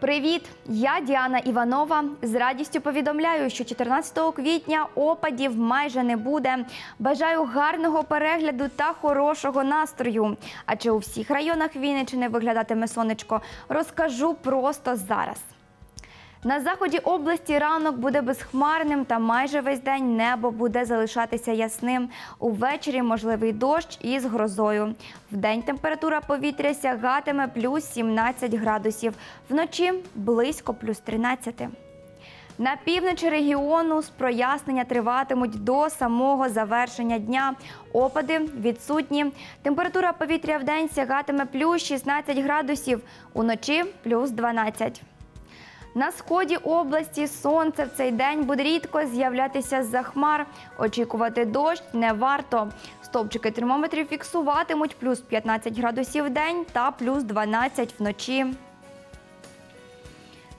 Привіт! Я Діана Іванова. З радістю повідомляю, що 14 квітня опадів майже не буде. Бажаю гарного перегляду та хорошого настрою. А чи у всіх районах Вінниччини виглядатиме сонечко, розкажу просто зараз. На заході області ранок буде безхмарним та майже весь день небо буде залишатися ясним. Увечері можливий дощ із грозою. Вдень температура повітря сягатиме плюс 17 градусів, вночі близько плюс 13. На півночі регіону з прояснення триватимуть до самого завершення дня. Опади відсутні. Температура повітря в день сягатиме плюс 16 градусів, уночі плюс 12. На сході області сонце в цей день буде рідко з'являтися з-за хмар. Очікувати дощ не варто. Стовпчики термометрів фіксуватимуть плюс 15 градусів в день та плюс 12 вночі.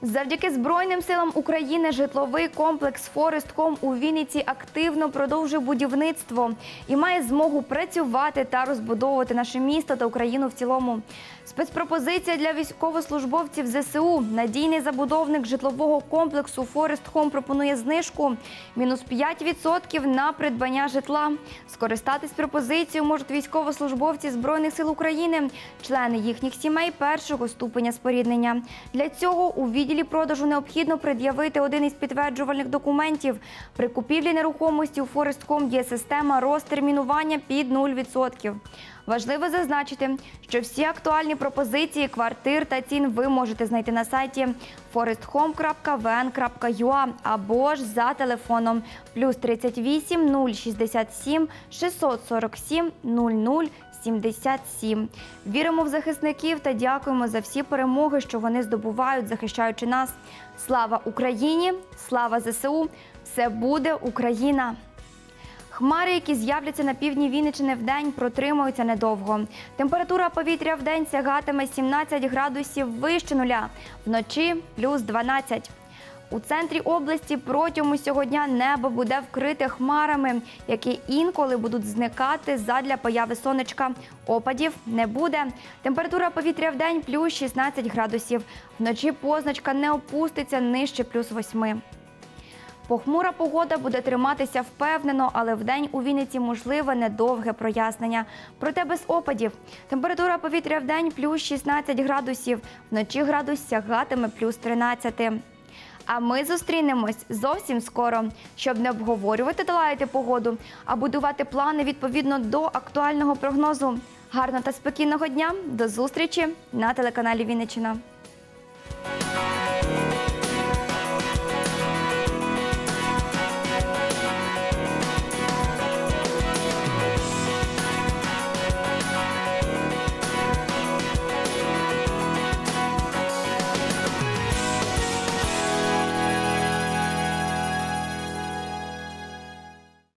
Завдяки Збройним силам України житловий комплекс Форестком у Вінниці активно продовжує будівництво і має змогу працювати та розбудовувати наше місто та Україну в цілому. Спецпропозиція для військовослужбовців ЗСУ. Надійний забудовник житлового комплексу Форест Хом пропонує знижку мінус 5% на придбання житла. Скористатись пропозицією можуть військовослужбовці Збройних сил України, члени їхніх сімей першого ступеня споріднення. Для цього у відділі продажу необхідно пред'явити один із підтверджувальних документів. При купівлі нерухомості у Форестком є система розтермінування під 0%. Важливо зазначити, що всі актуальні пропозиції квартир та цін ви можете знайти на сайті foresthome.vn.ua або ж за телефоном плюс 38 067 647 00 77. Віримо в захисників та дякуємо за всі перемоги, що вони здобувають, захищаючи нас. Слава Україні! Слава ЗСУ! Все буде Україна! Хмари, які з'являться на півдні Вінниччини в день, протримуються недовго. Температура повітря в день сягатиме 17 градусів вище нуля, вночі плюс 12. У центрі області протягом усього дня небо буде вкрите хмарами, які інколи будуть зникати задля появи сонечка. Опадів не буде. Температура повітря в день плюс 16 градусів. Вночі позначка не опуститься нижче плюс 8. Похмура погода буде триматися впевнено, але вдень у Вінниці можливе недовге прояснення. Проте без опадів. Температура повітря вдень плюс 16 градусів, вночі градус сягатиме плюс 13. А ми зустрінемось зовсім скоро, щоб не обговорювати та лаяти погоду, а будувати плани відповідно до актуального прогнозу. Гарного та спокійного дня. До зустрічі на телеканалі Вінниччина.